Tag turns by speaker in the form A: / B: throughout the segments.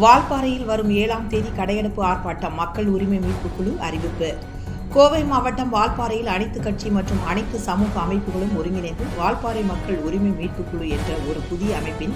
A: வால்பாறையில் வரும் ஏழாம் தேதி கடையெடுப்பு ஆர்ப்பாட்டம் மக்கள் உரிமை மீட்பு குழு அறிவிப்பு. கோவை மாவட்டம் வால்பாறையில் அனைத்து கட்சி மற்றும் அனைத்து சமூக அமைப்புகளும் ஒருங்கிணைந்து வால்பாறை மக்கள் உரிமை மீட்பு குழு என்ற ஒரு புதிய அமைப்பின்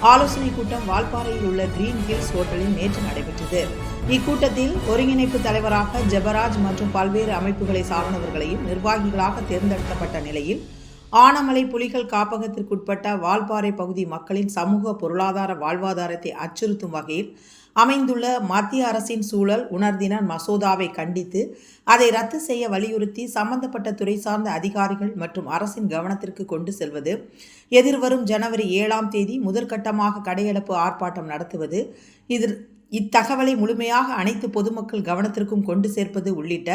A: ஆலோசனைக் கூட்டம் வால்பாறையில் உள்ள கிரீன் ஹில்ஸ் ஹோட்டலில் நேற்று நடைபெற்றது. இக்கூட்டத்தில் ஒருங்கிணைப்பு தலைவராக ஜெபராஜ் மற்றும் பல்வேறு அமைப்புகளை சார்ந்தவர்களையும் நிர்வாகிகளாக தேர்ந்தெடுக்கப்பட்ட நிலையில் ஆனமலை புலிகள் காப்பகத்திற்குட்பட்ட வால்பாறை பகுதி மக்களின் சமூக பொருளாதார வாழ்வாதாரத்தை அச்சுறுத்தும் வகையில் அமைந்துள்ள மத்திய அரசின் சூழல் உணர்தின மசோதாவை கண்டித்து அதை ரத்து செய்ய வலியுறுத்தி சம்பந்தப்பட்ட துறை சார்ந்த அதிகாரிகள் மற்றும் அரசின் கவனத்திற்கு கொண்டு செல்வது எதிர்வரும் ஜனவரி ஏழாம் தேதி முதற்கட்டமாக கடையளப்பு ஆர்ப்பாட்டம் நடத்துவது இதில் இத்தகவலை முழுமையாக அனைத்து பொதுமக்கள் கவனத்திற்கும் கொண்டு சேர்ப்பது உள்ளிட்ட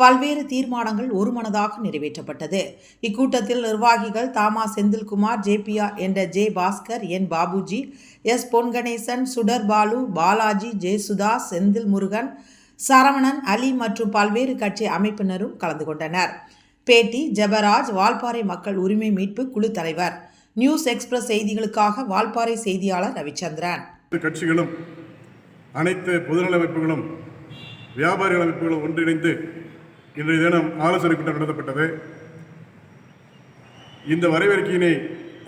A: பல்வேறு தீர்மானங்கள் ஒருமனதாக நிறைவேற்றப்பட்டது. இக்கூட்டத்தில் நிர்வாகிகள் தாமா செந்தில்குமார் ஜேபிஆர் என்ற J Bhaskar N Babuji S Pon Ganesan Sudar Balu Balaji Jayasudha Senthil Murugan Saravanan அலி மற்றும் பல்வேறு கட்சி அமைப்பினரும் கலந்து கொண்டனர். பேட்டி ஜெபராஜ் வால்பாறை மக்கள் உரிமை மீட்பு குழு தலைவர். நியூஸ் எக்ஸ்பிரஸ் செய்திகளுக்காக வால்பாறை செய்தியாளர் ரவிச்சந்திரன்.
B: அனைத்து கட்சிகளும் அனைத்து பொதுநல அமைப்புகளும் வியாபாரிகள் அமைப்புகளும் ஒன்றிணைந்து இன்றைய தினம் ஆலோசனை கூட்டம் நடத்தப்பட்டது. இந்த வரவேற்கையினை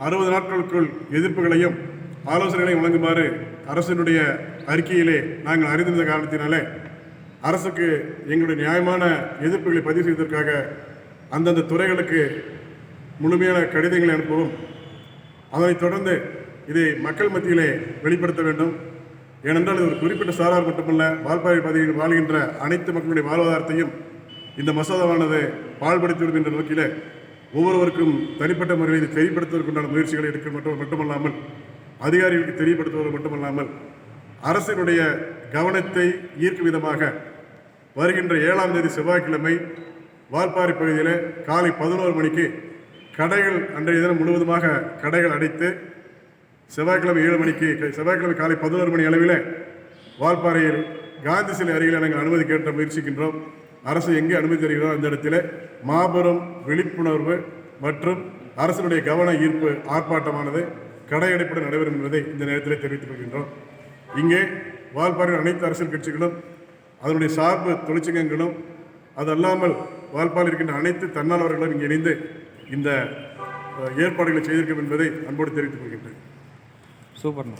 B: அறுபது நாட்களுக்குள் எதிர்ப்புகளையும் ஆலோசனைகளையும் வழங்குமாறு அரசினுடைய அறிக்கையிலே நாங்கள் அறிந்திருந்த காரணத்தினாலே அரசுக்கு எங்களுடைய நியாயமான எதிர்ப்புகளை பதிவு செய்வதற்காக அந்தந்த துறைகளுக்கு முழுமையான கடிதங்களை அனுப்பவும் அதனைத் தொடர்ந்து இதை மக்கள் மத்தியிலே வெளிப்படுத்த வேண்டும். ஏனென்றால் இது ஒரு குறிப்பிட்ட சாரார் மட்டுமல்ல வால்பாறை பகுதியில் வாழ்கின்ற அனைத்து மக்களுடைய வாழ்வாதாரத்தையும் இந்த மசோதாவானது பாழ்படுத்திவிடும் என்ற நோக்கில ஒவ்வொருவருக்கும் தனிப்பட்ட முறையில் இதை தெரியப்படுத்துவதற்குண்டான முயற்சிகளை எடுக்க மட்டும் மட்டுமல்லாமல் அதிகாரிகளுக்கு தெரியப்படுத்துவது மட்டுமல்லாமல் அரசினுடைய கவனத்தை ஈர்க்கும் விதமாக வருகின்ற ஏழாம் தேதி செவ்வாய்க்கிழமை வால்பாறை பகுதியில் காலை பதினோரு மணிக்கு கடைகள் அன்றைய தினம் முழுவதுமாக கடைகள் அடைத்து செவ்வாய்க்கிழமை ஏழு மணிக்கு செவ்வாய்க்கிழமை காலை பதினோரு மணி அளவில் வால்பாறையில் காந்தி சிலை அருகில் நாங்கள் அனுமதி கேட்ட முயற்சிக்கின்றோம். அரசு எங்கே அனுமதி தருகிறதோ அந்த இடத்துல மாபெரும் விழிப்புணர்வு மற்றும் அரசினுடைய கவன ஈர்ப்பு ஆர்ப்பாட்டமானது கடையடைப்புடன் நடைபெறும் என்பதை இந்த நேரத்தில் தெரிவித்துக் கொள்கின்றோம். இங்கே வால்பாறையில் அனைத்து அரசியல் கட்சிகளும் அதனுடைய சார்பு தொழிற்சங்கங்களும் அது அல்லாமல் வால்பால் இருக்கின்ற அனைத்து தன்னார்வர்களும் இங்கே இணைந்து இந்த ஏற்பாடுகளை செய்திருக்கும் என்பதை அன்போடு தெரிவித்துக் கொள்கின்றேன்.
C: சூப்பர்ண்ணா.